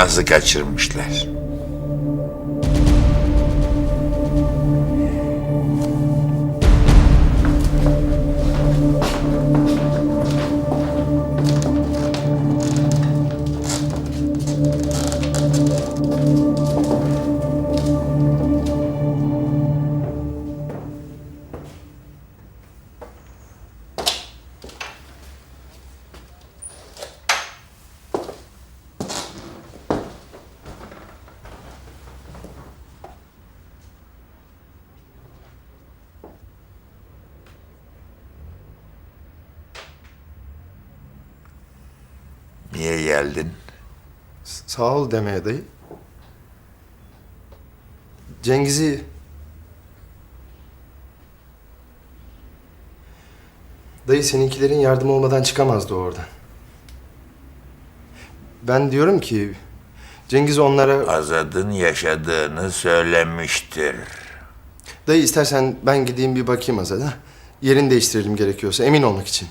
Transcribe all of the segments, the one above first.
Naz'ı kaçırmışlar. Niye geldin? Sağ ol demeye dayı. Cengiz'i... Dayı seninkilerin yardımı olmadan çıkamazdı o oradan. Ben diyorum ki Cengiz onlara... Azad'ın yaşadığını söylemiştir. Dayı istersen ben gideyim bir bakayım Azad'a. Yerini değiştirelim gerekiyorsa emin olmak için.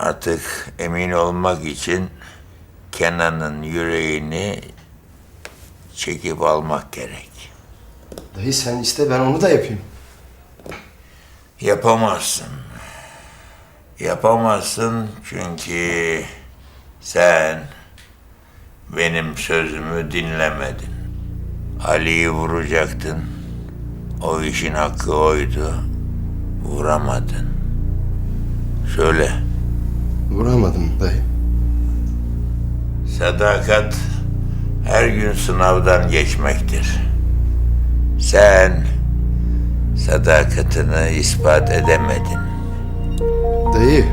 Artık emin olmak için Kenan'ın yüreğini çekip almak gerek. Dayı sen iste ben onu da yapayım. Yapamazsın. Yapamazsın çünkü sen benim sözümü dinlemedin. Ali'yi vuracaktın. O işin hakkı oydu. Vuramadın. Söyle. Vuramadım dayı. Sadakat her gün sınavdan geçmektir. Sen sadakatini ispat edemedin. Dayı.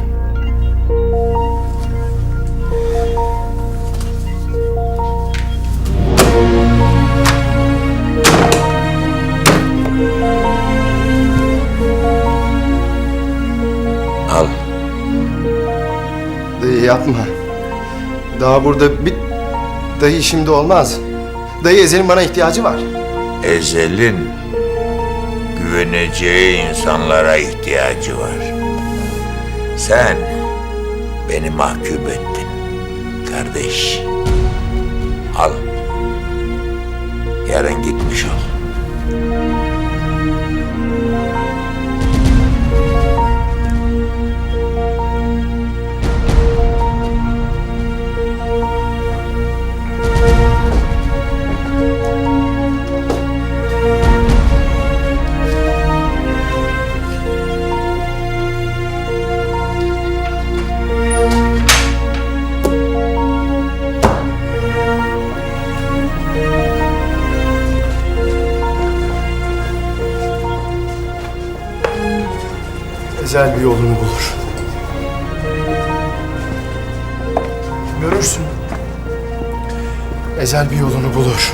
Al. Yapma. Daha burada bir... Dayı şimdi olmaz. Dayı Ezel'in bana ihtiyacı var. Ezel'in güveneceği insanlara ihtiyacı var. Sen beni mahcup ettin kardeş. Al. Yarın gitmiş ol. Ezel bir yolunu bulur. Görürsün. Ezel bir yolunu bulur.